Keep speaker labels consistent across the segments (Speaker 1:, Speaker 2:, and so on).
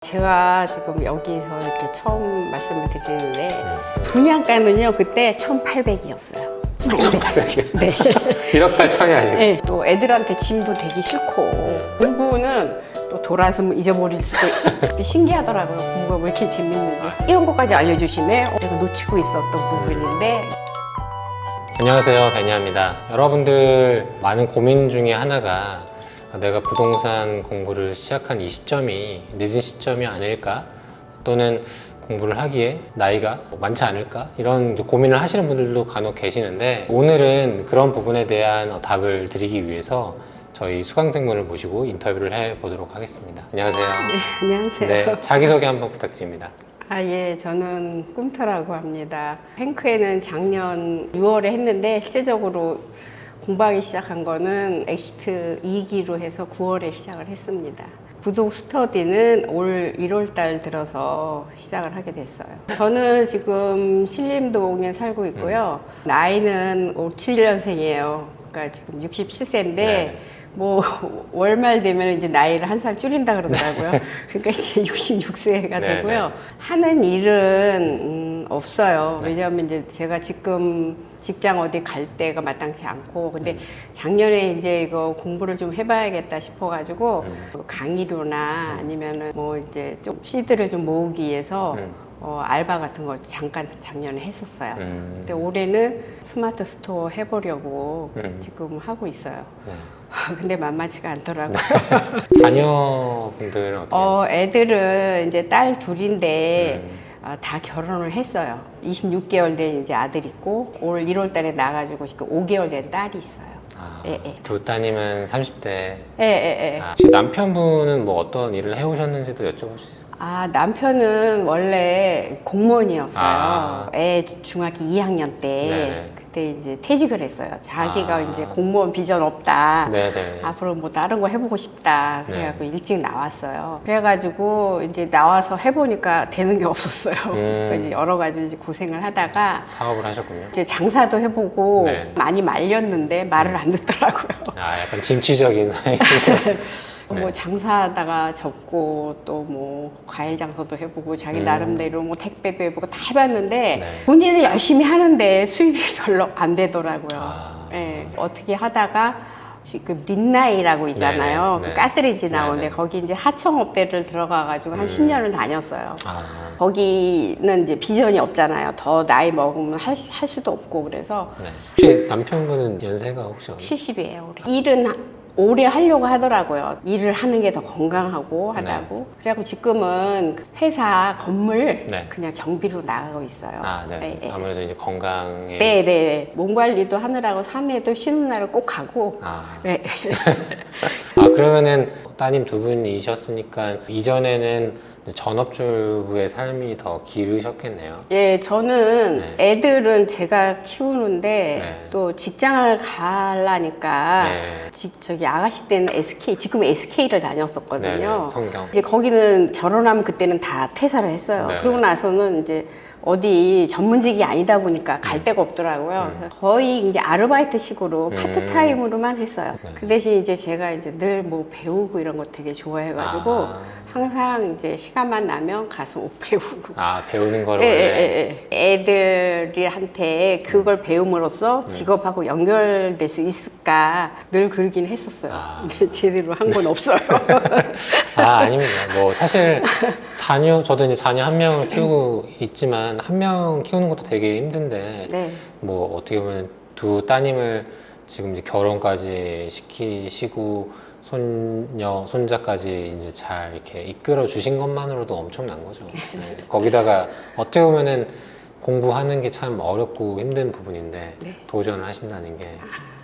Speaker 1: 제가 지금 여기서 이렇게 처음 말씀을 드리는데 분양가는요 그때 1,800이었어요.
Speaker 2: 1,800이요?
Speaker 1: 네.
Speaker 2: 1억 8천이 아니에요.
Speaker 1: 네. 또 애들한테 짐도 되기 싫고 공부는 또 돌아서 뭐 잊어버릴 수도 있고 신기하더라고요. 공부가 왜 이렇게 재밌는지 이런 것까지 알려주시네. 내가 놓치고 있었던 부분인데
Speaker 2: 안녕하세요 베니아입니다 여러분들 많은 고민 중에 하나가 내가 부동산 공부를 시작한 이 시점이 늦은 시점이 아닐까? 또는 공부를 하기에 나이가 많지 않을까? 이런 고민을 하시는 분들도 간혹 계시는데 오늘은 그런 부분에 대한 어, 답을 드리기 위해서 저희 수강생분을 모시고 인터뷰를 해 보도록 하겠습니다. 안녕하세요.
Speaker 1: 안녕하세요.
Speaker 2: 네, 자기소개 한번 부탁드립니다.
Speaker 1: 아, 예, 저는 꿈터라고 합니다. 행크에는 작년 6월에 했는데 실제적으로 공부하기 시작한 거는 엑시트 2기로 해서 9월에 시작을 했습니다. 구독 스터디는 올 1월 달 들어서 시작을 하게 됐어요. 저는 지금 신림동에 살고 있고요. 나이는 57년생이에요. 그러니까 지금 67세인데
Speaker 2: 네.
Speaker 1: 뭐 월말 되면 이제 나이를 한 살 줄인다 그러더라고요. 그러니까 이제 66세가
Speaker 2: 네,
Speaker 1: 되고요. 하는 일은 음, 없어요.
Speaker 2: 네.
Speaker 1: 왜냐하면 이제 제가 지금 직장 어디 갈 때가 마땅치 않고
Speaker 2: 음.
Speaker 1: 근데 작년에 이제 이거 공부를 좀 해봐야겠다 싶어가지고
Speaker 2: 음.
Speaker 1: 강의료나 아니면은 뭐 이제 좀 시드를 좀 모으기 위해서
Speaker 2: 음.
Speaker 1: 어, 알바 같은 거 잠깐 작년에 했었어요.
Speaker 2: 음.
Speaker 1: 근데 올해는 스마트 스토어 해보려고
Speaker 2: 음.
Speaker 1: 지금 하고 있어요.
Speaker 2: 네.
Speaker 1: 근데 만만치가 않더라고요.
Speaker 2: 자녀분들은 어떻게
Speaker 1: 어, 애들은 이제 딸 둘인데
Speaker 2: 음.
Speaker 1: 어, 다 결혼을 했어요. 26개월 된 이제 아들 있고 올 1월 달에 나가지고 지금 5개월 된 딸이 있어요.
Speaker 2: 아,
Speaker 1: 예, 예.
Speaker 2: 두 따님은 30대.
Speaker 1: 예, 예, 예.
Speaker 2: 아, 혹시 남편분은 뭐 어떤 일을 해오셨는지도 여쭤볼 수 있어요?
Speaker 1: 아, 남편은 원래 공무원이었어요.
Speaker 2: 아.
Speaker 1: 애 중학교 2학년 때
Speaker 2: 네네.
Speaker 1: 그때 이제 퇴직을 했어요. 자기가
Speaker 2: 아.
Speaker 1: 이제 공무원 비전 없다.
Speaker 2: 네네.
Speaker 1: 앞으로 뭐 다른 거 해보고 싶다. 그래갖고
Speaker 2: 네.
Speaker 1: 일찍 나왔어요. 그래가지고 이제 나와서 해보니까 되는 게 없었어요.
Speaker 2: 음.
Speaker 1: 그래서 이제 여러 가지 이제 고생을 하다가
Speaker 2: 사업을 하셨군요.
Speaker 1: 이제 장사도 해보고
Speaker 2: 네.
Speaker 1: 많이 말렸는데 말을 안 듣더라고요.
Speaker 2: 아, 약간 진취적인 사이니까. 네.
Speaker 1: 뭐 장사하다가 접고 또 뭐 과일 장사도 해보고 자기
Speaker 2: 음.
Speaker 1: 나름대로 뭐 택배도 해보고 다 해봤는데
Speaker 2: 네.
Speaker 1: 본인은 열심히 하는데 수입이 별로 안 되더라고요.
Speaker 2: 아.
Speaker 1: 예, 어떻게 하다가 지금 린나이라고 있잖아요.
Speaker 2: 네네.
Speaker 1: 그
Speaker 2: 네.
Speaker 1: 가스레인지 나오는데
Speaker 2: 네네.
Speaker 1: 거기 이제 하청업대를 들어가가지고 한
Speaker 2: 음.
Speaker 1: 10년을 다녔어요.
Speaker 2: 아,
Speaker 1: 거기는 이제 비전이 없잖아요. 더 나이 먹으면 할, 할 수도 없고 그래서
Speaker 2: 네. 혹시 남편분은 연세가 혹시 어느
Speaker 1: 70이에요. 올해. 일은 하- 오래 하려고 하더라고요. 일을 하는 게 더 건강하고 하다고. 그래갖고 지금은 회사 건물
Speaker 2: 네.
Speaker 1: 그냥 경비로 나가고 있어요.
Speaker 2: 아, 네.
Speaker 1: 네, 네.
Speaker 2: 아무래도 이제 건강에.
Speaker 1: 네, 네. 몸 관리도 하느라고 산에도 쉬는 날을 꼭 가고.
Speaker 2: 아.
Speaker 1: 네.
Speaker 2: 아, 그러면은 따님 두 분이셨으니까 이전에는 전업주부의 삶이 더 기르셨겠네요.
Speaker 1: 예, 저는
Speaker 2: 네.
Speaker 1: 애들은 제가 키우는데
Speaker 2: 네.
Speaker 1: 또 직장을 가려니까
Speaker 2: 네.
Speaker 1: 지- 저기 아가씨 때는 SK, 지금 SK를 다녔었거든요.
Speaker 2: 네네, 성경.
Speaker 1: 이제 거기는 결혼하면 그때는 다 퇴사를 했어요.
Speaker 2: 네.
Speaker 1: 그러고 나서는 이제 어디 전문직이 아니다 보니까 갈 데가 없더라고요. 그래서 거의 이제 아르바이트식으로
Speaker 2: 음.
Speaker 1: 파트타임으로만 했어요.
Speaker 2: 네.
Speaker 1: 그 대신 이제 제가 이제 늘 뭐 배우고 이런 거 되게 좋아해가지고
Speaker 2: 아.
Speaker 1: 항상 이제 시간만 나면 가서 옷 배우고.
Speaker 2: 아, 배우는 걸
Speaker 1: 예,
Speaker 2: 원래.
Speaker 1: 예, 예. 애들한테 그걸 배움으로써 직업하고 연결될 수 있을까 늘 그러긴 했었어요.
Speaker 2: 아.
Speaker 1: 근데 제대로 한 건 없어요.
Speaker 2: 아, 아닙니다. 뭐, 사실, 자녀, 저도 이제 자녀 한 명을 키우고 있지만, 한 명 키우는 것도 되게 힘든데,
Speaker 1: 네.
Speaker 2: 뭐, 어떻게 보면 두 따님을 지금 이제 결혼까지 시키시고, 손녀, 손자까지 이제 잘 이렇게 이끌어 주신 것만으로도 엄청난 거죠. 네. 거기다가 어떻게 보면은 공부하는 게 참 어렵고 힘든 부분인데,
Speaker 1: 네.
Speaker 2: 도전을 하신다는 게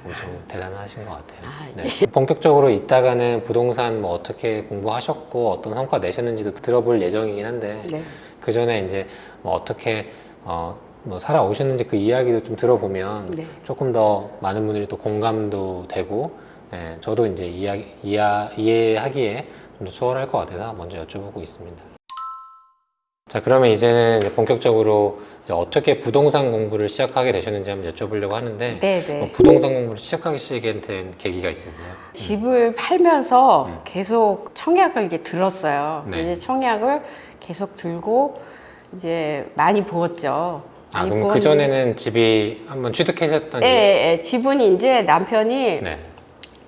Speaker 2: 엄청 대단하신 것 같아요.
Speaker 1: 아,
Speaker 2: 네. 본격적으로 이따가는 부동산 뭐 어떻게 공부하셨고 어떤 성과 내셨는지도 들어볼 예정이긴 한데
Speaker 1: 네.
Speaker 2: 그 전에 이제 뭐 어떻게 어, 뭐 살아오셨는지 그 이야기도 좀 들어보면
Speaker 1: 네.
Speaker 2: 조금 더 많은 분들이 또 공감도 되고 예, 저도 이제 이야, 이야, 이해하기에 좀 더 수월할 것 같아서 먼저 여쭤보고 있습니다. 자, 그러면 이제는 이제 본격적으로 이제 어떻게 부동산 공부를 시작하게 되셨는지 한번 여쭤보려고 하는데
Speaker 1: 네네.
Speaker 2: 뭐 부동산 공부를 시작하기 시작된 계기가 있으세요?
Speaker 1: 집을 팔면서 계속 청약을 이제 들었어요.
Speaker 2: 네.
Speaker 1: 이제 청약을 계속 들고 이제 많이 부었죠.
Speaker 2: 아,
Speaker 1: 많이
Speaker 2: 그럼
Speaker 1: 부었는데-
Speaker 2: 그 전에는 집이 한번 취득하셨던
Speaker 1: 예, 예, 예. 지분이 이제 남편이
Speaker 2: 네.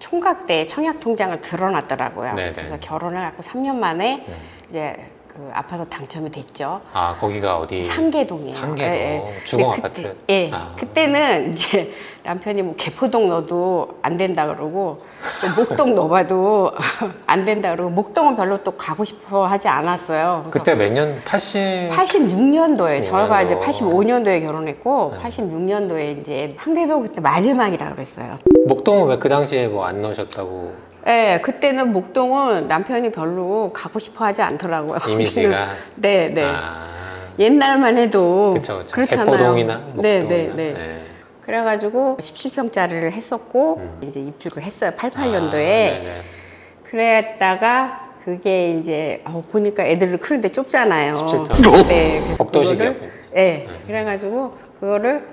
Speaker 1: 총각 때 청약 통장을 들어놨더라고요.
Speaker 2: 네네.
Speaker 1: 그래서 결혼을 하고 3년 만에
Speaker 2: 네.
Speaker 1: 이제 그 아파트 당첨이 됐죠.
Speaker 2: 아, 거기가 어디?
Speaker 1: 상계동이에요.
Speaker 2: 상계동.
Speaker 1: 예, 예.
Speaker 2: 주공
Speaker 1: 근데
Speaker 2: 아파트?
Speaker 1: 그때, 예.
Speaker 2: 아.
Speaker 1: 그때는 이제 남편이 뭐 개포동 넣어도 안 된다 그러고 또 목동 넣어봐도 안 된다 그러고 목동은 별로 또 가고 싶어 하지 않았어요. 그래서
Speaker 2: 그때 몇 년? 80?
Speaker 1: 86년도에
Speaker 2: 86년도.
Speaker 1: 저희가 이제 85년도에 결혼했고
Speaker 2: 네.
Speaker 1: 86년도에 이제 상계동 그때 마지막이라 그랬어요.
Speaker 2: 목동은 왜 그 당시에 뭐 안 넣으셨다고
Speaker 1: 네, 그때는 목동은 남편이 별로 가고 싶어 하지 않더라고요.
Speaker 2: 이미지가?
Speaker 1: 네, 네.
Speaker 2: 아,
Speaker 1: 옛날만 해도
Speaker 2: 그쵸, 그쵸.
Speaker 1: 그렇잖아요.
Speaker 2: 개포동이나 목동이나.
Speaker 1: 네, 네, 네. 그래가지고 17평짜리를 했었고
Speaker 2: 음.
Speaker 1: 이제 입주를 했어요.
Speaker 2: 아,
Speaker 1: 88년도에.
Speaker 2: 네네.
Speaker 1: 그랬다가 그게 이제 어, 보니까 애들을 크는데 좁잖아요.
Speaker 2: 17평.
Speaker 1: 네, 그래서
Speaker 2: 복도식이요?
Speaker 1: 그거를- 네, 그래가지고 그거를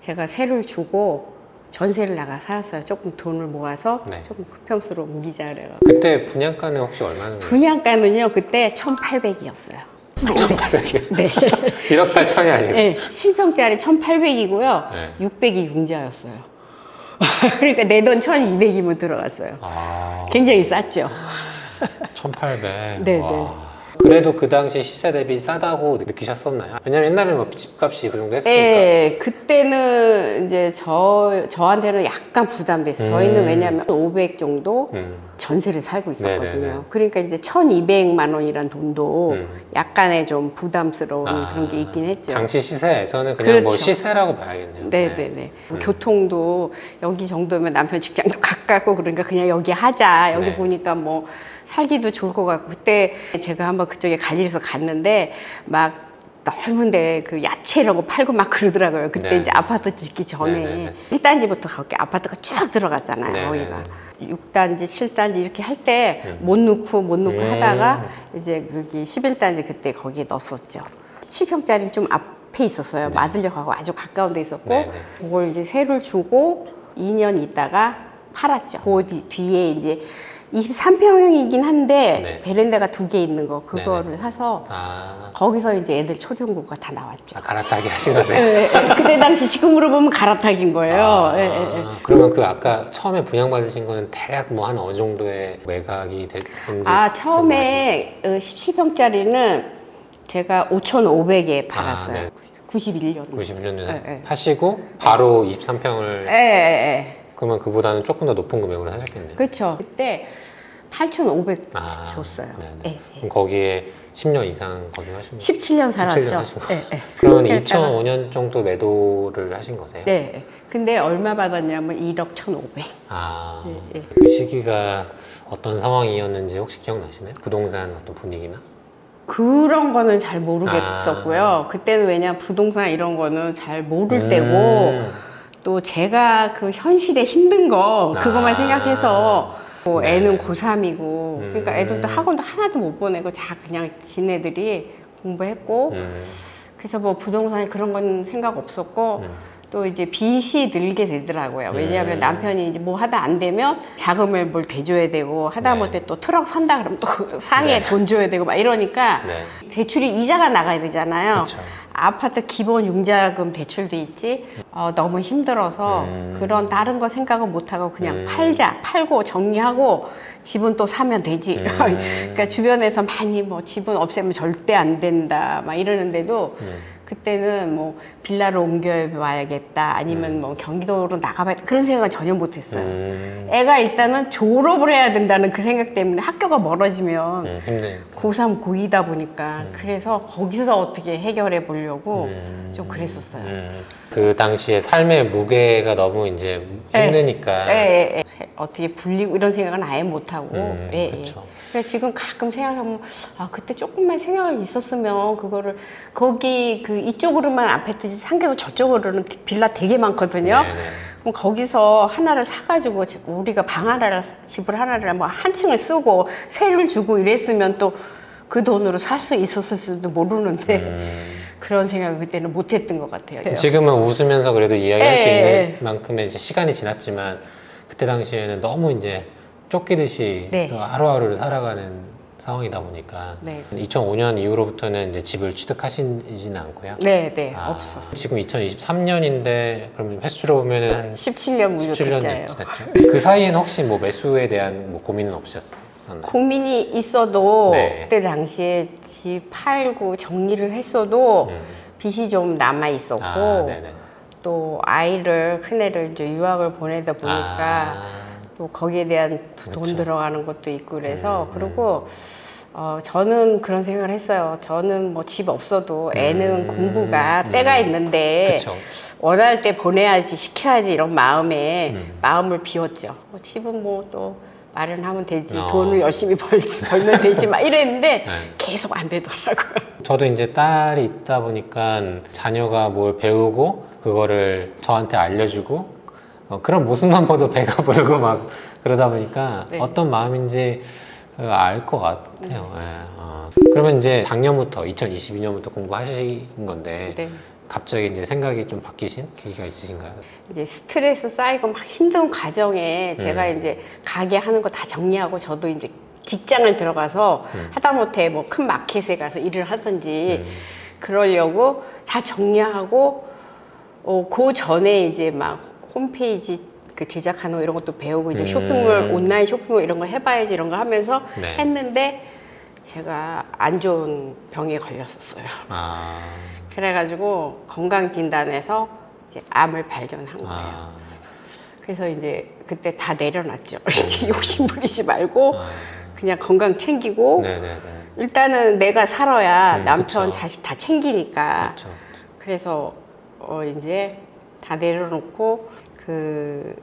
Speaker 1: 제가 세를 주고 전세를 나가 살았어요. 조금 돈을 모아서
Speaker 2: 네.
Speaker 1: 조금 큰 평수로 옮기자 그래가.
Speaker 2: 그때 분양가는 혹시 얼마나?
Speaker 1: 분양가는요 그때 1,800이었어요.
Speaker 2: 1,800이요?
Speaker 1: 네.
Speaker 2: 1억 8천이 아니고.
Speaker 1: 네, 17평짜리 1,800이고요.
Speaker 2: 네.
Speaker 1: 600이 융자였어요. 그러니까 내 돈 1,200이면 들어갔어요.
Speaker 2: 아,
Speaker 1: 굉장히 쌌죠.
Speaker 2: 1,800.
Speaker 1: 네,
Speaker 2: 와. 그래도 그 당시 시세 대비 싸다고 느끼셨었나요? 왜냐면 옛날에 뭐 집값이 그 정도 했으니까.
Speaker 1: 예, 그때는 이제 저, 저한테는 약간 부담됐어요. 저희는
Speaker 2: 음.
Speaker 1: 왜냐면 500 정도
Speaker 2: 음.
Speaker 1: 전세를 살고 있었거든요.
Speaker 2: 네네네.
Speaker 1: 그러니까 이제 1200만 원이란 돈도
Speaker 2: 음.
Speaker 1: 약간의 좀 부담스러운
Speaker 2: 아,
Speaker 1: 그런 게 있긴 했죠.
Speaker 2: 당시 시세에서는 그냥 뭐
Speaker 1: 그렇죠.
Speaker 2: 시세라고 봐야겠네요.
Speaker 1: 네네네.
Speaker 2: 음.
Speaker 1: 교통도 여기 정도면 남편 직장도 가깝고 그러니까 그냥 여기 하자. 여기
Speaker 2: 네.
Speaker 1: 보니까 뭐 살기도 좋을 것 같고 그때 제가 한번 그쪽에 관리해서 갔는데 막 넓은데 그 야채 이런 거 팔고 막 그러더라고요. 그때
Speaker 2: 네.
Speaker 1: 이제 아파트 짓기 전에
Speaker 2: 네네네.
Speaker 1: 1단지부터 거기 아파트가 쭉 들어갔잖아요.
Speaker 2: 네네네.
Speaker 1: 거기가. 6단지, 7단지 이렇게 할때
Speaker 2: 음.
Speaker 1: 못 넣고 못 넣고
Speaker 2: 음.
Speaker 1: 하다가 이제 거기 11단지 그때 거기에 넣었었죠. 17평짜리 좀 앞에 있었어요.
Speaker 2: 네.
Speaker 1: 마들역하고 아주 가까운 데 있었고
Speaker 2: 네 네.
Speaker 1: 그걸 이제 세를 주고 2년 있다가 팔았죠. 그 뒤- 뒤에 이제 23평이긴 한데
Speaker 2: 네.
Speaker 1: 베란다가 두 개 있는 거 그거를 사서
Speaker 2: 아,
Speaker 1: 거기서 이제 애들 초중고가 다 나왔죠.
Speaker 2: 아, 갈아타기 하신 거세요?
Speaker 1: 예, 예, 예. 그때 당시 지금으로 보면 갈아타기인 거예요.
Speaker 2: 아,
Speaker 1: 예, 예, 예.
Speaker 2: 그러면 그 아까 처음에 분양받으신 거는 대략 뭐 한 어느 정도의 매각이 됐는지
Speaker 1: 아 처음에 어, 17평짜리는 제가 5,500에 팔았어요.
Speaker 2: 네.
Speaker 1: 91년.
Speaker 2: 91년도에
Speaker 1: 예, 예.
Speaker 2: 하시고 바로 23평을
Speaker 1: 예, 예, 예.
Speaker 2: 그러면 그보다는 조금 더 높은 금액으로 하셨겠네요.
Speaker 1: 그렇죠. 그때 8,500
Speaker 2: 아,
Speaker 1: 줬어요.
Speaker 2: 네네.
Speaker 1: 예, 예.
Speaker 2: 그럼 거기에 10년 이상 거주하신 거예요?
Speaker 1: 17년
Speaker 2: 17년
Speaker 1: 살았죠.
Speaker 2: 하시고.
Speaker 1: 예, 예.
Speaker 2: 그러면
Speaker 1: 그렇게 했다가-
Speaker 2: 2005년 정도 매도를 하신 거세요?
Speaker 1: 네. 예. 근데 얼마 받았냐면 1억 1,500.
Speaker 2: 아,
Speaker 1: 예, 예.
Speaker 2: 그 시기가 어떤 상황이었는지 혹시 기억나시나요? 부동산 어떤 분위기나?
Speaker 1: 그런 거는 잘 모르겠었고요.
Speaker 2: 아.
Speaker 1: 그때는 왜냐 부동산 이런 거는 잘 모를
Speaker 2: 음.
Speaker 1: 때고 또 제가 그 현실에 힘든 거 그것만
Speaker 2: 아.
Speaker 1: 생각해서 뭐
Speaker 2: 네.
Speaker 1: 애는 고3이고 그러니까
Speaker 2: 음.
Speaker 1: 애들도 학원도 하나도 못 보내고 다 그냥 지네들이 공부했고
Speaker 2: 음,
Speaker 1: 그래서 뭐 부동산에 그런 건 생각 없었고
Speaker 2: 음.
Speaker 1: 또 이제 빚이 늘게 되더라고요. 왜냐하면
Speaker 2: 음.
Speaker 1: 남편이 이제 뭐 하다 안 되면 자금을 뭘 대줘야 되고 하다못해 또 트럭 산다 그러면 또 상해
Speaker 2: 네.
Speaker 1: 돈 줘야 되고 막 이러니까
Speaker 2: 네.
Speaker 1: 대출이 이자가 나가야 되잖아요.
Speaker 2: 그렇죠.
Speaker 1: 아파트 기본 융자금 대출도 있지. 어, 너무 힘들어서
Speaker 2: 음.
Speaker 1: 그런 다른 거 생각은 못 하고 그냥
Speaker 2: 음.
Speaker 1: 팔자, 팔고 정리하고 집은 또 사면 되지.
Speaker 2: 음.
Speaker 1: 그러니까 주변에서 많이 뭐 집은 없애면 절대 안 된다 막 이러는데도
Speaker 2: 음.
Speaker 1: 그때는 뭐 빌라로 옮겨와야겠다 아니면 뭐 경기도로 나가봐야 그런 생각은 전혀 못했어요.
Speaker 2: 음,
Speaker 1: 애가 일단은 졸업을 해야 된다는 그 생각 때문에 학교가 멀어지면
Speaker 2: 음, 힘든.
Speaker 1: 고3, 고2다 보니까 그래서 거기서 어떻게 해결해 보려고
Speaker 2: 음.
Speaker 1: 좀 그랬었어요.
Speaker 2: 음, 그 당시에 삶의 무게가 너무 이제
Speaker 1: 예.
Speaker 2: 힘드니까.
Speaker 1: 예, 예, 예. 어떻게 불리고 이런 생각은 아예 못 하고.
Speaker 2: 음,
Speaker 1: 예, 예.
Speaker 2: 그쵸.
Speaker 1: 그래서 지금 가끔 생각하면 아 그때 조금만 생각을 있었으면 그거를 거기 그 이쪽으로만 아파트지 상계도 저쪽으로는 빌라 되게 많거든요.
Speaker 2: 네 네.
Speaker 1: 그럼 거기서 하나를 사가지고 지- 우리가 방 하나를 집을 하나를 뭐 한 층을 쓰고 세를 주고 이랬으면 또 그 돈으로 살 수 있었을지도 모르는데
Speaker 2: 음.
Speaker 1: 그런 생각을 그때는 못했던 것 같아요.
Speaker 2: 지금은 웃으면서 그래도 이야기할 수
Speaker 1: 예,
Speaker 2: 있는
Speaker 1: 예.
Speaker 2: 만큼의 이제 시간이 지났지만 그때 당시에는 너무 이제 쫓기듯이
Speaker 1: 네.
Speaker 2: 또 하루하루를 살아가는 상황이다 보니까
Speaker 1: 네.
Speaker 2: 2005년 이후로부터는 이제 집을 취득하시지는 않고요.
Speaker 1: 네, 네,
Speaker 2: 아,
Speaker 1: 없었어요.
Speaker 2: 지금 2023년인데 그러면 횟수로 보면은 한
Speaker 1: 17년
Speaker 2: 17년
Speaker 1: 무효택자예요.
Speaker 2: 됐죠. 그 사이에는 혹시 뭐 매수에 대한 뭐 고민은 없으셨 었나요?
Speaker 1: 고민이 있어도
Speaker 2: 네.
Speaker 1: 그때 당시에 집 팔고 정리를 했어도
Speaker 2: 음.
Speaker 1: 빚이 좀 남아 있었고
Speaker 2: 아, 네네.
Speaker 1: 또 아이를 큰애를 이제 유학을 보내다 보니까
Speaker 2: 아,
Speaker 1: 또 거기에 대한 돈
Speaker 2: 그렇죠.
Speaker 1: 들어가는 것도 있고 그래서
Speaker 2: 음,
Speaker 1: 그리고 어, 저는 그런 생각을 했어요. 저는 뭐 집 없어도 애는
Speaker 2: 음,
Speaker 1: 공부가
Speaker 2: 음.
Speaker 1: 때가 있는데
Speaker 2: 그쵸.
Speaker 1: 원할 때 보내야지 시켜야지 이런 마음에
Speaker 2: 음.
Speaker 1: 마음을 비웠죠. 뭐 집은 뭐또 마련하면 되지
Speaker 2: 어.
Speaker 1: 돈을 열심히 벌지 벌면 되지 막 이랬는데
Speaker 2: 네.
Speaker 1: 계속 안 되더라고요.
Speaker 2: 저도 이제 딸이 있다 보니까 자녀가 뭘 배우고 그거를 저한테 알려주고 어, 그런 모습만 봐도 배가 부르고 막 그러다 보니까
Speaker 1: 네.
Speaker 2: 어떤 마음인지 알 것 같아요. 예, 어. 그러면 이제 작년부터 2022년부터 공부하신 건데
Speaker 1: 네.
Speaker 2: 갑자기 이제 생각이 좀 바뀌신 계기가 있으신가요?
Speaker 1: 이제 스트레스 쌓이고 막 힘든 과정에 제가
Speaker 2: 음.
Speaker 1: 이제 가게 하는 거 다 정리하고 저도 이제 직장을 들어가서
Speaker 2: 음.
Speaker 1: 하다못해 뭐 큰 마켓에 가서 일을 하든지
Speaker 2: 음.
Speaker 1: 그러려고 다 정리하고 어, 그 전에 이제 막 홈페이지 그 제작하는 거 이런 것도 배우고 이제
Speaker 2: 음.
Speaker 1: 쇼핑몰 온라인 쇼핑몰 이런 거 해봐야지 이런 거 하면서
Speaker 2: 네.
Speaker 1: 했는데 제가 안 좋은 병에 걸렸었어요.
Speaker 2: 아,
Speaker 1: 그래가지고 건강 진단에서 이제 암을 발견한 거예요.
Speaker 2: 아,
Speaker 1: 그래서 이제 그때 다 내려놨죠. 욕심 부리지 말고
Speaker 2: 아,
Speaker 1: 그냥 건강 챙기고
Speaker 2: 네네네.
Speaker 1: 일단은 내가 살아야
Speaker 2: 음,
Speaker 1: 남편
Speaker 2: 그쵸.
Speaker 1: 자식 다 챙기니까
Speaker 2: 그렇죠.
Speaker 1: 그래서 어 이제 다 내려놓고 그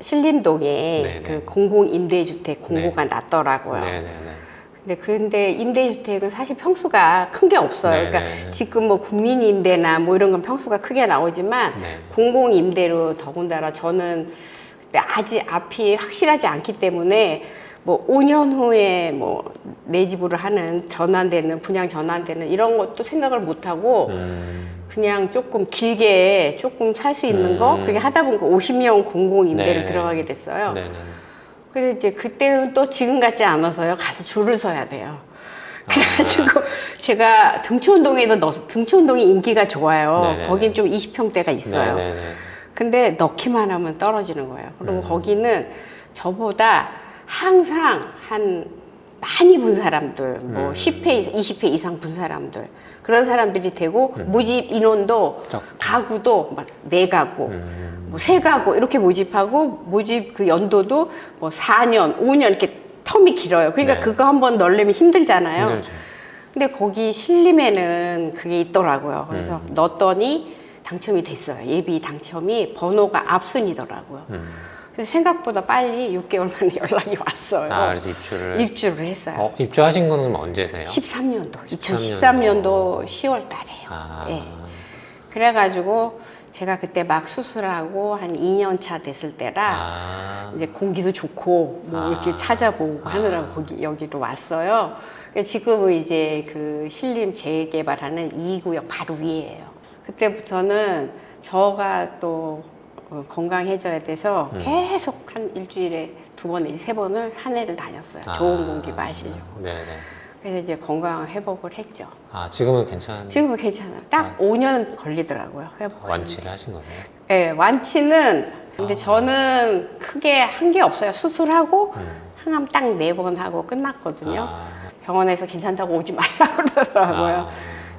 Speaker 1: 신림동에
Speaker 2: 네네.
Speaker 1: 그 공공 임대주택 공고가 났더라고요.
Speaker 2: 네네네.
Speaker 1: 근데 근데 임대주택은 사실 평수가 큰 게 없어요.
Speaker 2: 네네.
Speaker 1: 그러니까 지금 뭐 국민 임대나 뭐 이런 건 평수가 크게 나오지만
Speaker 2: 네.
Speaker 1: 공공 임대로 더군다나 저는 그때 아직 앞이 확실하지 않기 때문에 뭐 5년 후에 뭐내 집으로 하는 전환되는 분양 전환되는 이런 것도 생각을 못 하고
Speaker 2: 음,
Speaker 1: 그냥 조금 길게 조금 살 수 있는 거
Speaker 2: 음.
Speaker 1: 그렇게 하다 보니까 50년 공공 임대를
Speaker 2: 네.
Speaker 1: 들어가게 됐어요.
Speaker 2: 네네.
Speaker 1: 근데 이제 그때는 또 지금 같지 않아서요. 가서 줄을 서야 돼요. 그래가지고 제가 등촌동에도 넣어서 등촌동이 인기가 좋아요.
Speaker 2: 네네네.
Speaker 1: 거긴 좀 20평대가 있어요.
Speaker 2: 네네네.
Speaker 1: 근데 넣기만 하면 떨어지는 거예요. 그리고
Speaker 2: 음.
Speaker 1: 거기는 저보다 항상 한 많이 분 사람들, 뭐
Speaker 2: 음.
Speaker 1: 10회, 20회 이상 분 사람들 그런 사람들이 되고
Speaker 2: 음.
Speaker 1: 모집 인원도
Speaker 2: 적-
Speaker 1: 가구도 막 네 가구,
Speaker 2: 음.
Speaker 1: 뭐세 가구 이렇게 모집하고 모집 그 연도도 뭐 4년, 5년 이렇게 텀이 길어요. 그러니까
Speaker 2: 네.
Speaker 1: 그거 한번 넣으려면 힘들잖아요.
Speaker 2: 힘들죠.
Speaker 1: 근데 거기 신림에는 그게 있더라고요. 그래서
Speaker 2: 음.
Speaker 1: 넣었더니 당첨이 됐어요. 예비 당첨이 번호가 앞순이더라고요.
Speaker 2: 음.
Speaker 1: 그래서 생각보다 빨리 6개월 만에 연락이 왔어요.
Speaker 2: 아, 그래서 입주를.
Speaker 1: 입주를 했어요.
Speaker 2: 어, 입주하신 거는 언제세요?
Speaker 1: 13년도,
Speaker 2: 13년도.
Speaker 1: 2013년도 10월 달에요.
Speaker 2: 아,
Speaker 1: 예. 그래가지고 제가 그때 막 수술하고 한 2년 차 됐을 때라
Speaker 2: 아,
Speaker 1: 이제 공기도 좋고 뭐
Speaker 2: 아.
Speaker 1: 이렇게 찾아보고
Speaker 2: 아.
Speaker 1: 하느라고 거기 여기로 왔어요. 그러니까 지금은 이제 그 신림 재개발하는 2구역 바로 위에요. 그때부터는 저가 또 어, 건강해져야 돼서
Speaker 2: 음.
Speaker 1: 계속 한 일주일에 두 번 내지 세 번을 산에를 다녔어요. 좋은 공기 마시려고.
Speaker 2: 네네.
Speaker 1: 그래서 이제 건강 회복을 했죠.
Speaker 2: 아, 지금은 괜찮,
Speaker 1: 지금은 괜찮아요. 딱
Speaker 2: 아.
Speaker 1: 5년 걸리더라고요. 회복.
Speaker 2: 완치를 하신 거네요.
Speaker 1: 네, 완치는 근데
Speaker 2: 아.
Speaker 1: 저는 크게 한 게 없어요. 수술하고
Speaker 2: 음.
Speaker 1: 항암 딱 네 번 하고 끝났거든요.
Speaker 2: 아,
Speaker 1: 병원에서 괜찮다고 오지 말라고 그러더라고요.
Speaker 2: 아,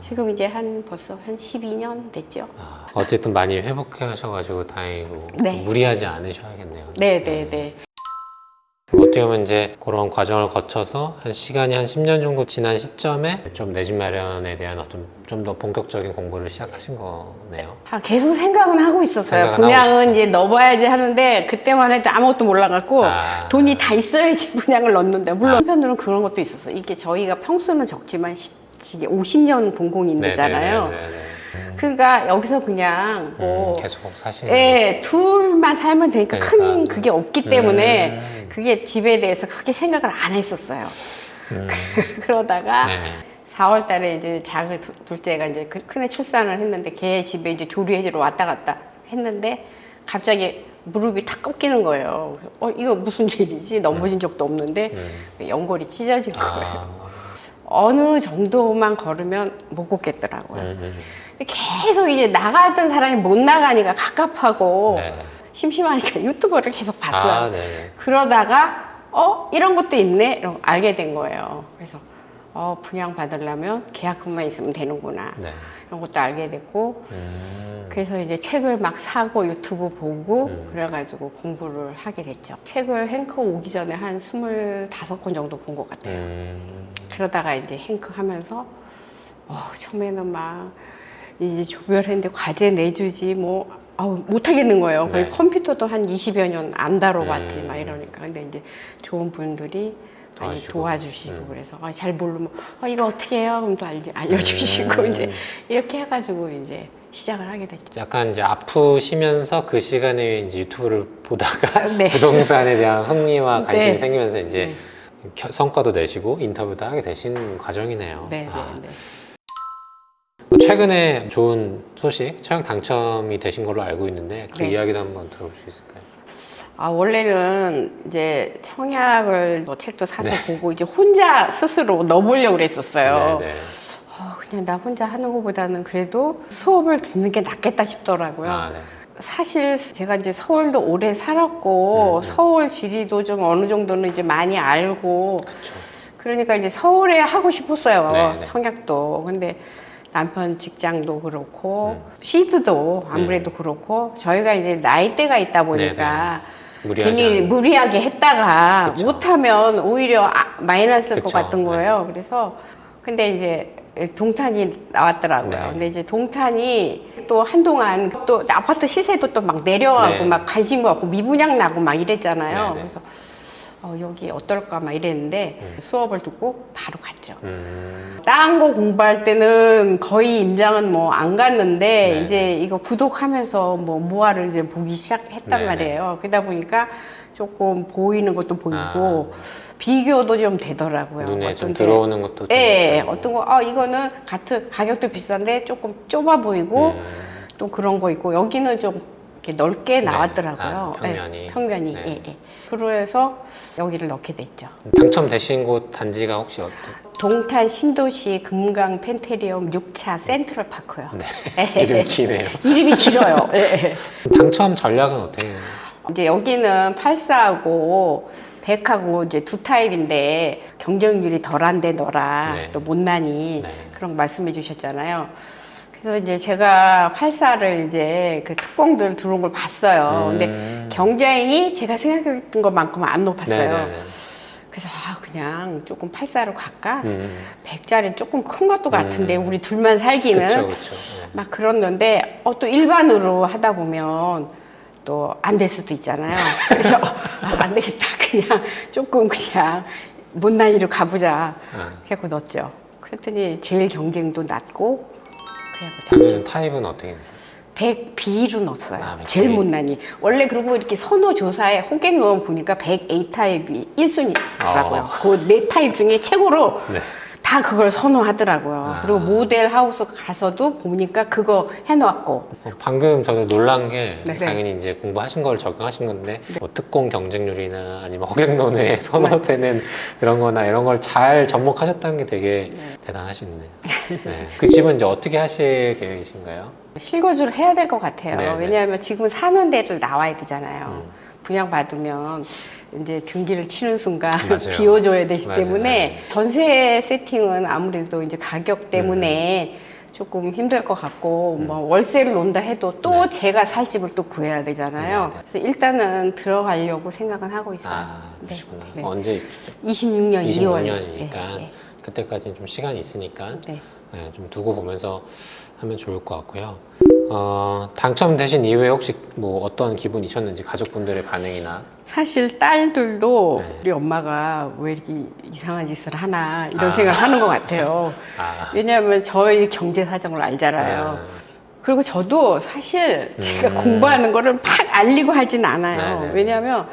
Speaker 1: 지금 이제 한 벌써 한 12년 됐죠.
Speaker 2: 아, 어쨌든 많이 회복하셔가지고 다행이고
Speaker 1: 네.
Speaker 2: 무리하지 않으셔야겠네요.
Speaker 1: 네, 네, 네.
Speaker 2: 어떻게 보면 이제 그런 과정을 거쳐서 한 시간이 한 10년 정도 지난 시점에 좀 내 집 마련에 대한 어떤 좀 더 본격적인 공부를 시작하신 거네요.
Speaker 1: 아, 계속 생각은 하고 있었어요.
Speaker 2: 생각은
Speaker 1: 분양은
Speaker 2: 하고
Speaker 1: 이제 넣어봐야지 하는데 그때만 해도 아무것도 몰라갖고
Speaker 2: 아.
Speaker 1: 돈이 다 있어야지 분양을 넣는데 물론 한편으로는 그런 것도 있었어요. 이게 저희가 평수는 적지만 50년 공공임대잖아요. 그러니까 여기서 그냥 뭐
Speaker 2: 음, 계속 사시는.
Speaker 1: 예, 둘만 살면 되니까 큰
Speaker 2: 그러니까.
Speaker 1: 그게 없기 때문에
Speaker 2: 음.
Speaker 1: 그게 집에 대해서 크게 생각을 안 했었어요.
Speaker 2: 음.
Speaker 1: 그러다가
Speaker 2: 네.
Speaker 1: 4월 달에 이제 작은 두- 둘째가 이제 그 큰애 출산을 했는데 걔 집에 이제 조리해주러 왔다 갔다 했는데 갑자기 무릎이 탁 꺾이는 거예요. 어, 이거 무슨 일이지? 넘어진 적도 없는데
Speaker 2: 음.
Speaker 1: 연골이 찢어진 거예요.
Speaker 2: 아.
Speaker 1: 어느 정도만 걸으면 못 걷겠더라고요.
Speaker 2: 음, 음.
Speaker 1: 계속 이제 나가던 사람이 못 나가니까 갑갑하고
Speaker 2: 네.
Speaker 1: 심심하니까 유튜버를 계속 봤어요.
Speaker 2: 아, 네.
Speaker 1: 그러다가 어 이런 것도 있네 이런 알게 된 거예요. 그래서 어 분양 받으려면 계약금만 있으면 되는구나
Speaker 2: 네.
Speaker 1: 이런 것도 알게 됐고
Speaker 2: 음.
Speaker 1: 그래서 이제 책을 막 사고 유튜브 보고
Speaker 2: 음.
Speaker 1: 그래가지고 공부를 하게 됐죠. 책을 행커 오기 전에 한 25권 정도 본 것 같아요.
Speaker 2: 음.
Speaker 1: 그러다가 이제 행크 하면서 어, 처음에는 막 이제 조별했는데 과제 내주지 뭐 아우 못하겠는 거예요. 거의
Speaker 2: 네.
Speaker 1: 컴퓨터도 한 20여 년 안 다뤄봤지
Speaker 2: 음.
Speaker 1: 막 이러니까 근데 이제 좋은 분들이 많이
Speaker 2: 도와주시고.
Speaker 1: 도와주시고
Speaker 2: 음.
Speaker 1: 그래서 아, 잘 모르면 아, 이거 어떻게 해요? 그럼 또 알려, 알려주시고
Speaker 2: 음.
Speaker 1: 이제 이렇게 해가지고 이제 시작을 하게 됐죠.
Speaker 2: 약간 이제 아프시면서 그 시간에 이제 유튜브를 보다가
Speaker 1: 네.
Speaker 2: 부동산에 대한 흥미와 관심이
Speaker 1: 네.
Speaker 2: 생기면서 이제
Speaker 1: 네.
Speaker 2: 겨- 성과도 내시고 인터뷰도 하게 되신 과정이네요.
Speaker 1: 네,
Speaker 2: 아.
Speaker 1: 네, 네.
Speaker 2: 최근에 좋은 소식, 청약 당첨이 되신 걸로 알고 있는데 그
Speaker 1: 네.
Speaker 2: 이야기도 한번 들어볼 수 있을까요?
Speaker 1: 아 원래는 이제 청약을 뭐 책도 사서
Speaker 2: 네.
Speaker 1: 보고 이제 혼자 스스로 넣어보려고 그랬었어요.
Speaker 2: 네, 네.
Speaker 1: 어, 그냥 나 혼자 하는 것보다는 그래도 수업을 듣는 게 낫겠다 싶더라고요.
Speaker 2: 아, 네.
Speaker 1: 사실 제가 이제 서울도 오래 살았고
Speaker 2: 음, 음.
Speaker 1: 서울 지리도 좀 어느 정도는 이제 많이 알고
Speaker 2: 그렇죠.
Speaker 1: 그러니까 이제 서울에 하고 싶었어요.
Speaker 2: 네, 네.
Speaker 1: 성약도. 근데 남편 직장도 그렇고
Speaker 2: 음.
Speaker 1: 시드도 아무래도 그렇고 저희가 이제 나이대가 있다 보니까
Speaker 2: 무리하지
Speaker 1: 괜히. 무리하게 했다가
Speaker 2: 그쵸.
Speaker 1: 못하면 오히려 아, 마이너스일 것
Speaker 2: 그쵸.
Speaker 1: 같은 거예요. 그래서 근데 이제 동탄이 나왔더라고요.
Speaker 2: 네.
Speaker 1: 근데 이제 동탄이 또 한동안 또 아파트 시세도 또 막 내려가고
Speaker 2: 네.
Speaker 1: 막 관심 갖고 미분양 나고 막 이랬잖아요.
Speaker 2: 네, 네.
Speaker 1: 그래서 어, 여기 어떨까 막 이랬는데
Speaker 2: 음.
Speaker 1: 수업을 듣고 바로 갔죠.
Speaker 2: 음,
Speaker 1: 딴거 공부할 때는 거의 임장은 뭐 안 갔는데
Speaker 2: 네.
Speaker 1: 이제 이거 구독하면서 뭐 모아를 이제 보기 시작했단
Speaker 2: 네,
Speaker 1: 말이에요. 그러다 보니까 조금 보이는 것도 보이고
Speaker 2: 아.
Speaker 1: 비교도 좀 되더라고요.
Speaker 2: 눈에 좀 들어오는 것도 좀
Speaker 1: 예,
Speaker 2: 있고.
Speaker 1: 어떤 거, 아, 이거는 같은 가격도 비싼데 조금 좁아 보이고
Speaker 2: 음,
Speaker 1: 또 그런 거 있고 여기는 좀 이렇게 넓게
Speaker 2: 네.
Speaker 1: 나왔더라고요.
Speaker 2: 아, 평면이.
Speaker 1: 예, 평면이.
Speaker 2: 네.
Speaker 1: 예, 예. 그래서 여기를 넣게 됐죠.
Speaker 2: 당첨되신 곳 단지가 혹시 어떤?
Speaker 1: 동탄 신도시 금강 펜테리움 6차 센트럴 파크요.
Speaker 2: 네. 이름 기네요.
Speaker 1: 이름이 길어요. 예, 예.
Speaker 2: 당첨 전략은 어떻게? 해요?
Speaker 1: 이제 여기는 84하고 100하고 이제 두 타입인데 경쟁률이 덜한데 너라
Speaker 2: 네.
Speaker 1: 또 못나니
Speaker 2: 네.
Speaker 1: 그런 거 말씀해 주셨잖아요. 그래서 이제 제가 84를 이제 그 특공들 들어온 걸 봤어요. 근데
Speaker 2: 음.
Speaker 1: 경쟁이 제가 생각했던 것만큼 안 높았어요.
Speaker 2: 네네네.
Speaker 1: 그래서 아 그냥 조금 84로 갈까?
Speaker 2: 음.
Speaker 1: 100짜리 조금 큰 것도 같은데
Speaker 2: 음.
Speaker 1: 우리 둘만 살기는
Speaker 2: 그렇죠, 그렇죠.
Speaker 1: 막 그랬는데 어, 또 일반으로 하다 보면 또 안 될 수도 있잖아요. 그래서 아, 안 되겠다. 그냥 조금 그냥 못난이로 가보자.
Speaker 2: 아,
Speaker 1: 그래갖고 넣었죠. 그랬더니 제일 경쟁도 낮고
Speaker 2: 당첨
Speaker 1: 됐죠.
Speaker 2: 타입은 어떻게 되세요?
Speaker 1: 100B로 넣었어요.
Speaker 2: 아, 100B.
Speaker 1: 제일 못난이. 원래 그리고 이렇게 선호 조사에 호객 넣으면 보니까 100A 타입이 1순위더라고요.
Speaker 2: 어.
Speaker 1: 그네 타입 중에 최고로
Speaker 2: 네.
Speaker 1: 다 그걸 선호하더라고요.
Speaker 2: 아.
Speaker 1: 그리고 모델 하우스 가서도 보니까 그거 해놓았고.
Speaker 2: 어, 방금 저도 놀란 게
Speaker 1: 네.
Speaker 2: 당연히 이제 공부하신 걸 적용하신 건데 뭐 특공 경쟁률이나 아니면 허객론에 선호되는 그런 거나 이런 걸 잘 접목하셨다는 게 되게 대단하시네요. 네. 그 집은 이제 어떻게 하실 계획이신가요?
Speaker 1: 실거주를 해야 될 것 같아요.
Speaker 2: 네, 네.
Speaker 1: 왜냐하면 지금 사는 데를 나와야 되잖아요.
Speaker 2: 음.
Speaker 1: 분양 받으면 이제 등기를 치는 순간. 비워줘야 되기
Speaker 2: 맞아요. 네.
Speaker 1: 때문에 전세 세팅은 아무래도 이제 가격 때문에
Speaker 2: 음.
Speaker 1: 조금 힘들 것 같고 뭐 월세를 논다 해도 또
Speaker 2: 네.
Speaker 1: 제가 살 집을 또 구해야 되잖아요.
Speaker 2: 네, 네.
Speaker 1: 그래서 일단은 들어가려고 생각은 하고 있어요.
Speaker 2: 아,
Speaker 1: 네,
Speaker 2: 그러시구나.
Speaker 1: 네.
Speaker 2: 언제 입주죠?
Speaker 1: 26년 2월.
Speaker 2: 26년이니까
Speaker 1: 네,
Speaker 2: 그때까지는 좀 시간이 있으니까
Speaker 1: 네.
Speaker 2: 네, 좀 두고 보면서 하면 좋을 것 같고요. 어, 당첨되신 이후에 혹시 뭐 어떤 기분이셨는지 가족분들의 반응이나
Speaker 1: 사실 딸들도
Speaker 2: 네.
Speaker 1: 우리 엄마가 왜 이렇게 이상한 짓을 하나 이런
Speaker 2: 아.
Speaker 1: 생각하는 것 같아요.
Speaker 2: 아,
Speaker 1: 왜냐하면 저희 경제 사정을 알잖아요.
Speaker 2: 아,
Speaker 1: 그리고 저도 사실 제가
Speaker 2: 음.
Speaker 1: 공부하는 거를 막 알리고 하진 않아요.
Speaker 2: 네네.
Speaker 1: 왜냐하면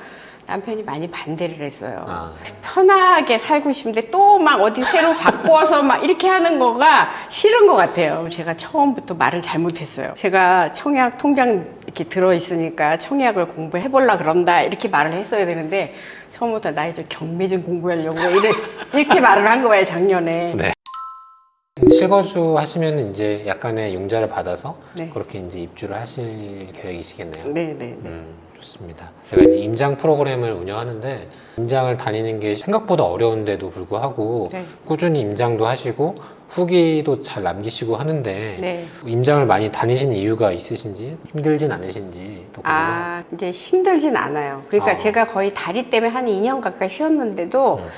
Speaker 1: 남편이 많이 반대를 했어요.
Speaker 2: 아,
Speaker 1: 편하게 살고 싶은데 또 막 어디 새로 바꿔서 막 이렇게 하는 거가 싫은 것 같아요. 제가 처음부터 말을 잘못했어요. 제가 청약 통장 이렇게 들어있으니까 청약을 공부해 보려 그런다 이렇게 말을 했어야 되는데 처음부터 나 이제 경매 좀 공부하려고 이래, 이렇게 말을 한 거예요 작년에.
Speaker 2: 네. 실거주 하시면 이제 약간의 융자를 받아서
Speaker 1: 네.
Speaker 2: 그렇게 이제 입주를 하실 계획이시겠네요.
Speaker 1: 네, 네, 네.
Speaker 2: 음, 좋습니다. 제가 이제 임장 프로그램을 운영하는데 임장을 다니는 게 생각보다 어려운데도 불구하고
Speaker 1: 네.
Speaker 2: 꾸준히 임장도 하시고 후기도 잘 남기시고 하는데
Speaker 1: 네.
Speaker 2: 임장을 많이 다니시는 이유가 있으신지 힘들진 않으신지 또 궁금해요.
Speaker 1: 아, 이제 힘들진 않아요. 그러니까
Speaker 2: 아.
Speaker 1: 제가 거의 다리 때문에 한 2년 가까이 쉬었는데도
Speaker 2: 음.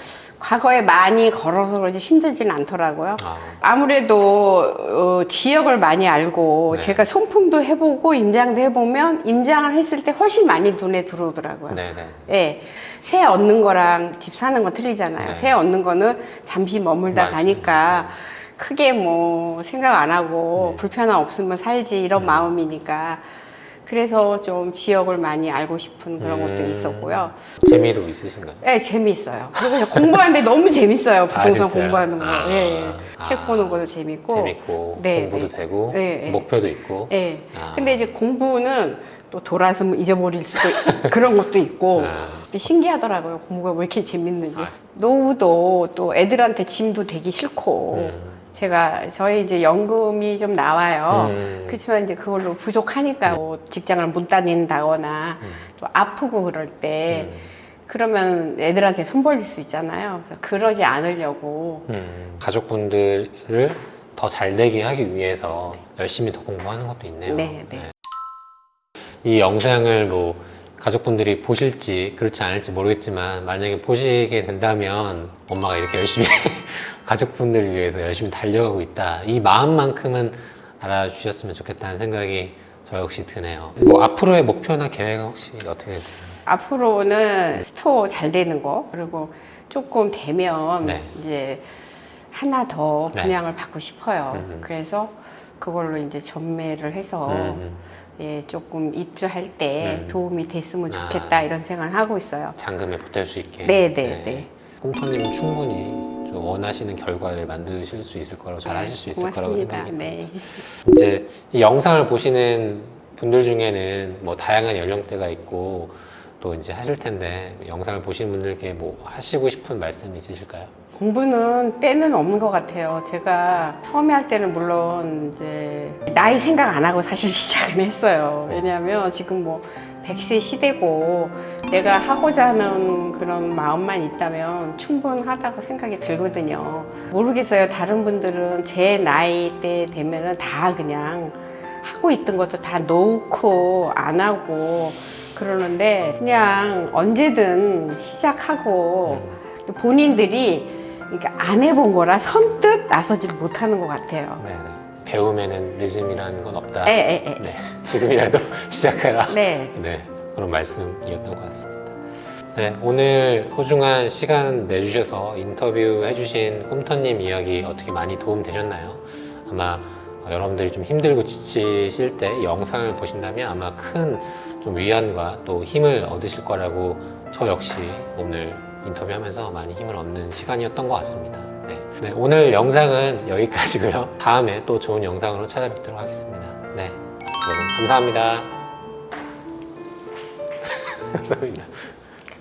Speaker 1: 과거에 많이 걸어서 그런지 힘들진 않더라고요.
Speaker 2: 아,
Speaker 1: 아무래도 어, 지역을 많이 알고
Speaker 2: 네.
Speaker 1: 제가 손품도 해보고 임장도 해보면 임장을 했을 때 훨씬 많이 눈에 들어오더라고요.
Speaker 2: 네네.
Speaker 1: 예. 새 얻는 거랑 집 사는 건 틀리잖아요.
Speaker 2: 네.
Speaker 1: 새 얻는 거는 잠시 머물다
Speaker 2: 맞아요.
Speaker 1: 가니까 크게 뭐 생각 안 하고
Speaker 2: 네.
Speaker 1: 불편함 없으면 살지 이런
Speaker 2: 음.
Speaker 1: 마음이니까 그래서 좀 지역을 많이 알고 싶은 그런 것도
Speaker 2: 음.
Speaker 1: 있었고요.
Speaker 2: 재미도 있으신가요?
Speaker 1: 예, 재미있어요. 공부하는데 너무 재밌어요. 부동산
Speaker 2: 아, 진짜요?
Speaker 1: 공부하는 거.
Speaker 2: 아.
Speaker 1: 예, 예.
Speaker 2: 아.
Speaker 1: 책 보는 것도 재밌고.
Speaker 2: 재밌고
Speaker 1: 네,
Speaker 2: 공부도
Speaker 1: 네.
Speaker 2: 되고
Speaker 1: 네, 네.
Speaker 2: 목표도 있고
Speaker 1: 예.
Speaker 2: 아.
Speaker 1: 근데 이제 공부는 또 돌아서면 잊어버릴 수도 있- 그런 것도 있고.
Speaker 2: 아.
Speaker 1: 신기하더라고요. 공부가 왜 이렇게 재밌는지.
Speaker 2: 아.
Speaker 1: 노후도 또 애들한테 짐도 되기 싫고.
Speaker 2: 음.
Speaker 1: 제가 저희 이제 연금이 좀 나와요.
Speaker 2: 음.
Speaker 1: 그렇지만 이제 그걸로 부족하니까 뭐 직장을 못 다닌다거나
Speaker 2: 음.
Speaker 1: 또 아프고 그럴 때
Speaker 2: 음.
Speaker 1: 그러면 애들한테 손 벌릴 수 있잖아요. 그래서 그러지 않으려고.
Speaker 2: 음, 가족분들을 더 잘 되게 하기 위해서 열심히 더 공부하는 것도 있네요.
Speaker 1: 네, 네.
Speaker 2: 이 영상을 뭐 가족분들이 보실지 그렇지 않을지 모르겠지만 만약에 보시게 된다면 엄마가 이렇게 열심히 가족분들을 위해서 열심히 달려가고 있다. 이 마음만큼은 알아주셨으면 좋겠다는 생각이 저 역시 드네요. 뭐 앞으로의 목표나 계획은 혹시 어떻게 되나요?
Speaker 1: 앞으로는 스토어 잘 되는 거 그리고 조금 되면
Speaker 2: 네.
Speaker 1: 이제 하나 더
Speaker 2: 네.
Speaker 1: 분양을 받고 싶어요.
Speaker 2: 음.
Speaker 1: 그래서 그걸로 이제 전매를 해서
Speaker 2: 음,
Speaker 1: 예, 조금 입주할 때
Speaker 2: 음.
Speaker 1: 도움이 됐으면
Speaker 2: 아.
Speaker 1: 좋겠다 이런 생각을 하고 있어요.
Speaker 2: 잔금에 보탤 수 있게.
Speaker 1: 네, 네, 네.
Speaker 2: 꿈터님은 충분히 좀 원하시는 결과를 만드실 수 있을 거라고 잘 하실 수 있을 거라고
Speaker 1: 고맙습니다.
Speaker 2: 생각합니다.
Speaker 1: 네.
Speaker 2: 이제 이 영상을 보시는 분들 중에는 뭐 다양한 연령대가 있고 또 이제 하실 텐데 영상을 보시는 분들께 뭐 하시고 싶은 말씀 있으실까요?
Speaker 1: 공부는 때는 없는 것 같아요. 제가 처음에 할 때는 물론 이제 나이 생각 안 하고 사실 시작은 했어요. 왜냐하면 지금 뭐 100세 시대고 내가 하고자 하는 그런 마음만 있다면 충분하다고 생각이 들거든요. 모르겠어요. 다른 분들은 제 나이 때 되면은 다 그냥 하고 있던 것도 다 놓고 안 하고 그러는데 그냥 언제든 시작하고
Speaker 2: 음,
Speaker 1: 또 본인들이 안 해본 거라 선뜻 나서질 못하는 것 같아요.
Speaker 2: 네, 네. 배우면은 늦음이라는 건 없다.
Speaker 1: 에, 에, 에.
Speaker 2: 네, 지금이라도 시작해라.
Speaker 1: 네.
Speaker 2: 네, 그런 말씀이었던 것 같습니다. 네, 오늘 소중한 시간 내주셔서 인터뷰 해주신 꿈터님 이야기 어떻게 많이 도움 되셨나요? 아마 어, 여러분들이 좀 힘들고 지치실 때 영상을 보신다면 아마 큰 좀 위안과 또 힘을 얻으실 거라고 저 역시 오늘 인터뷰하면서 많이 힘을 얻는 시간이었던 것 같습니다. 네, 네, 오늘 영상은 여기까지고요. 다음에 또 좋은 영상으로 찾아뵙도록 하겠습니다. 네, 여러분 감사합니다. 감사합니다.